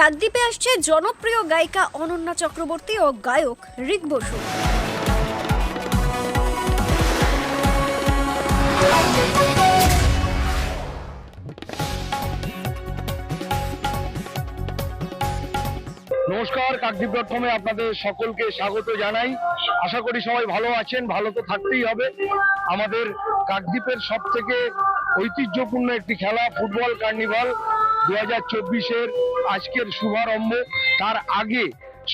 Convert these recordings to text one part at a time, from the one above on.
কাকদ্বীপে আসছে জনপ্রিয় গায়িকা অনন্যা চক্রবর্তী ও গায়ক রিক বসু। নমস্কার, কাকদ্বীপ ডট কমে আপনাদের সকলকে স্বাগত জানাই। আশা করি সবাই ভালো আছেন, ভালো তো থাকতেই হবে। আমাদের কাকদ্বীপের সব থেকে ঐতিহ্যপূর্ণ একটি খেলা, ফুটবল, কার্নিভাল। দু হাজার চব্বিশের আজকের শুভারম্ভ। তার আগে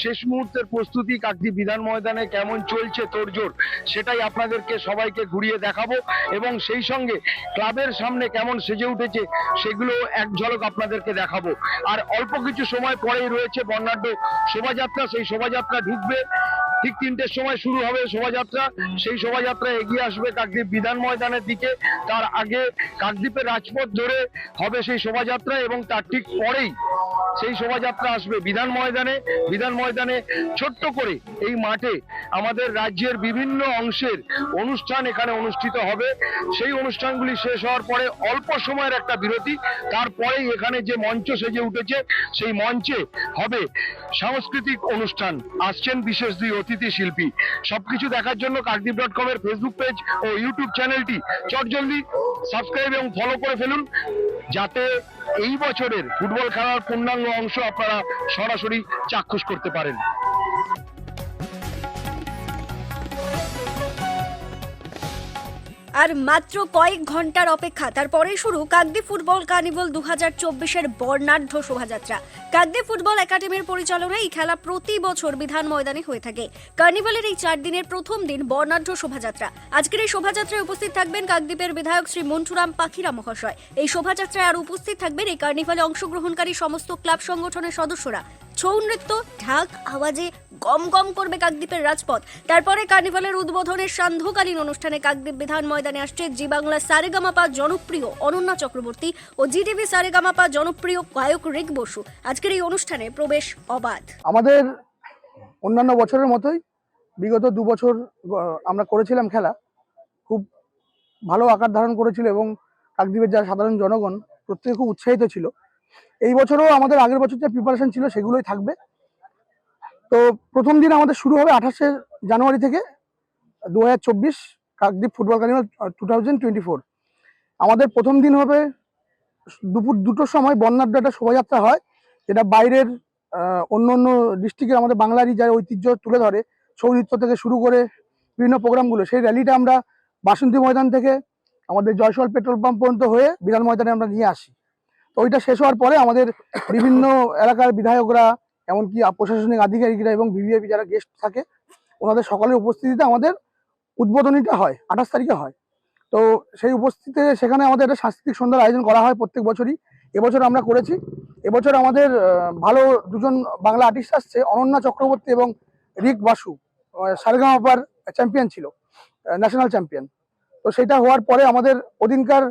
শেষ মুহূর্তের প্রস্তুতি কাকদ্বীপ বিধান ময়দানে কেমন চলছে তোড়জোড়, সেটাই আপনাদেরকে সবাইকে ঘুরিয়ে দেখাবো এবং সেই সঙ্গে ক্লাবের সামনে কেমন সেজে উঠেছে সেগুলো এক ঝলক আপনাদেরকে দেখাবো। আর অল্প কিছু সময় পরেই রয়েছে বর্ণাঢ্য শোভাযাত্রা, সেই শোভাযাত্রা ঢুকবে। ঠিক তিনটের সময় শুরু হবে শোভাযাত্রা। সেই শোভাযাত্রা এগিয়ে আসবে কাকদ্বীপ বিধান ময়দানের দিকে। তার আগে কাকদ্বীপের রাজপথ ধরে হবে সেই শোভাযাত্রা এবং তার ঠিক পরেই সেই শোভাযাত্রা আসবে বিধান ময়দানে। বিধান ময়দানে ছোট্ট করে এই মাঠে আমাদের রাজ্যের বিভিন্ন অংশের অনুষ্ঠান এখানে অনুষ্ঠিত হবে। সেই অনুষ্ঠানগুলি শেষ হওয়ার পরে অল্প সময়ের একটা বিরতি। তারপরেই এখানে যে মঞ্চ সেজে উঠেছে, সেই মঞ্চে হবে সাংস্কৃতিক অনুষ্ঠান। আসছেন বিশেষ দুই অতিথি শিল্পী। সবকিছু দেখার জন্য কাকদ্বীপ ডট কম এর ফেসবুক পেজ ও ইউটিউব চ্যানেলটি চটজলদি সাবস্ক্রাইব এবং ফলো করে ফেলুন। যাতে এই বছরের ফুটবল খেলার পূর্ণাঙ্গ অংশ আপনারা সরাসরি চাক্ষুষ করতে পারেন। আর মাত্র কয়েক ঘণ্টার অপেক্ষা তারপরে শুরু কাকদ্বীপ ফুটবল কার্নিভাল দু হাজার চব্বিশের বর্ণাঢ্য শোভাযাত্রা। কাকদ্বীপ ফুটবল একাডেমির পরিচালনায় এই খেলা প্রতি বছর বিধান ময়দানে হয়ে থাকে। কার্নিভালের এই চার দিনের প্রথম দিন বর্ণাঢ্য শোভাযাত্রা। আজকের এই শোভাযাত্রায় উপস্থিত থাকবেন কাকদ্বীপের বিধায়ক শ্রী মন্টুরাম পাখিরা মহাশয়। এই শোভাযাত্রায় আর উপস্থিত থাকবেন এই কার্নিভালে অংশগ্রহণকারী সমস্ত ক্লাব সংগঠনের সদস্যরা। ছৌ নৃত্য ঢাক, আওয়াজে গম গম করবে কাকদ্বীপের রাজপথ। তারপরে কার্নিভালের উদ্বোধনের সান্ধ্যকালীন অনুষ্ঠানে কাকদ্বীপ বিধান ময়দানে আসছে জি বাংলা সারেগামাপা জনপ্রিয় অনন্যা চক্রবর্তী ও জি টিভি সারেগামাপা জনপ্রিয় গায়ক রিক বসু। আজকের এই অনুষ্ঠানে প্রবেশ অবাধ। আমাদের অন্যান্য বছরের মতোই বিগত দু বছর আমরা করেছিলাম খেলা। খুব ভালো আকার ধারণ করেছিল এবং কাকদ্বীপের যারা সাধারণ জনগণ প্রত্যেকে খুব উৎসাহিত ছিল। এই বছরও আমাদের আগের বছর যে প্রিপারেশন ছিল সেগুলোই থাকবে। তো প্রথম দিন আমাদের শুরু হবে আঠাশে জানুয়ারি থেকে দু হাজার চব্বিশ Kakdwip football carnival two thousand twenty four আমাদের প্রথম দিন হবে দুপুর দুটোর সময় বর্ণাঢ্য একটা শোভাযাত্রা হয়। যেটা বাইরের অন্য অন্য ডিস্ট্রিক্টের আমাদের বাংলারই যারা ঐতিহ্য তুলে ধরে ছৌ নৃত্য থেকে শুরু করে বিভিন্ন প্রোগ্রামগুলো সেই র্যালিটা আমরা বাসন্তী ময়দান থেকে আমাদের জয়সল পেট্রোল পাম্প পর্যন্ত হয়ে বিধান ময়দানে আমরা নিয়ে আসি। তো ওইটা শেষ হওয়ার পরে আমাদের বিভিন্ন এলাকার বিধায়করা, এমনকি প্রশাসনিক আধিকারিকরা এবং ভিভিআইপি যারা গেস্ট থাকে, ওনাদের সকলের উপস্থিতিতে আমাদের উদ্বোধনীটা হয়, আঠাশ তারিখে হয়। তো সেই উপস্থিতিতে সেখানে আমাদের একটা সাংস্কৃতিক সন্ধ্যার আয়োজন করা হয় প্রত্যেক বছরই। এবছর আমরা করেছি। এবছর আমাদের ভালো দুজন বাংলা আর্টিস্ট আসছে, অনন্যা চক্রবর্তী এবং রিক বাসু। সারেগামাপার চ্যাম্পিয়ন ছিল ন্যাশনাল চ্যাম্পিয়ন তো সেটা হওয়ার পরে আমাদের ওদিনকার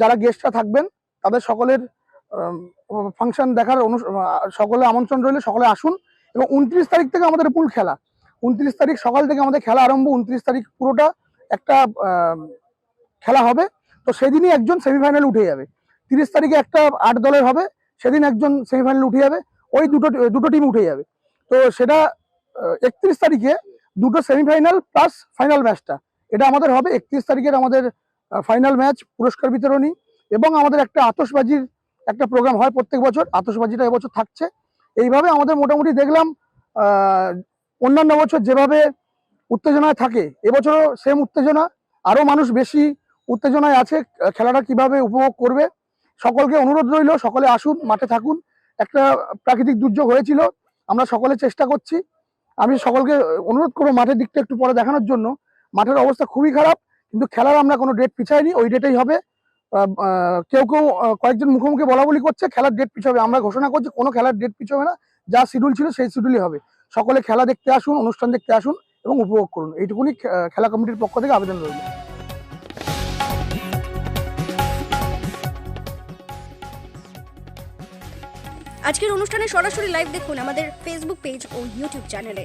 যারা গেস্টরা থাকবেন তাদের সকলের ফাংশন দেখার সকলে আমন্ত্রণ রইলে, সকলে আসুন। এবং উনত্রিশ তারিখ থেকে আমাদের পুল খেলা। উনত্রিশ তারিখ সকাল থেকে আমাদের খেলা আরম্ভ, উনত্রিশ তারিখ পুরোটা একটা খেলা হবে। তো সেদিনই একজন সেমিফাইনাল উঠে যাবে। তিরিশ তারিখে একটা আট দলের হবে, সেদিন একজন সেমিফাইনাল উঠে যাবে। ওই দুটো দুটো টিম উঠে যাবে। তো সেটা একত্রিশ তারিখে দুটো সেমিফাইনাল প্লাস ফাইনাল ম্যাচটা এটা আমাদের হবে, একত্রিশ তারিখের আমাদের ফাইনাল ম্যাচ পুরস্কার বিতরণী। এবং আমাদের একটা আতসবাজির একটা প্রোগ্রাম হয় প্রত্যেক বছর আতসবাজিটা এবছর থাকছে। এইভাবে আমাদের মোটামুটি দেখলাম অন্যান্য বছর যেভাবে উত্তেজনায় থাকে এবছরও সেম উত্তেজনা। আরও মানুষ বেশি উত্তেজনায় আছে, খেলাটা কীভাবে উপভোগ করবে। সকলকে অনুরোধ রইল, সকলে আসুন, মাঠে থাকুন। একটা প্রাকৃতিক দুর্যোগ হয়েছিল, আমরা সকলে চেষ্টা করছি। আমি সকলকে অনুরোধ করব মাঠের দিকটা একটু পরে দেখানোর জন্য। মাঠের অবস্থা খুবই খারাপ, কিন্তু খেলার আমরা কোনো ডেট পিছাইনি, ওই ডেটেই হবে। কেউ কেউ কয়েকজন মুখোমুখি বলা বলি করছে, খেলার ডেট পিছাবে। আমরা ঘোষণা করছি, কোনো খেলার ডেট পিছাবে না। যা শিডিউল ছিল সেই শিডিউলই হবে। সকলে খেলা দেখতে আসুন, অনুষ্ঠান দেখতে আসুন এবং উপভোগ করুন। এইটুকুনি খেলা কমিটির পক্ষ থেকে আবেদন রইল। আজকের অনুষ্ঠানে সরাসরি লাইভ দেখুন আমাদের ফেসবুক পেজ ও ইউটিউব চ্যানেলে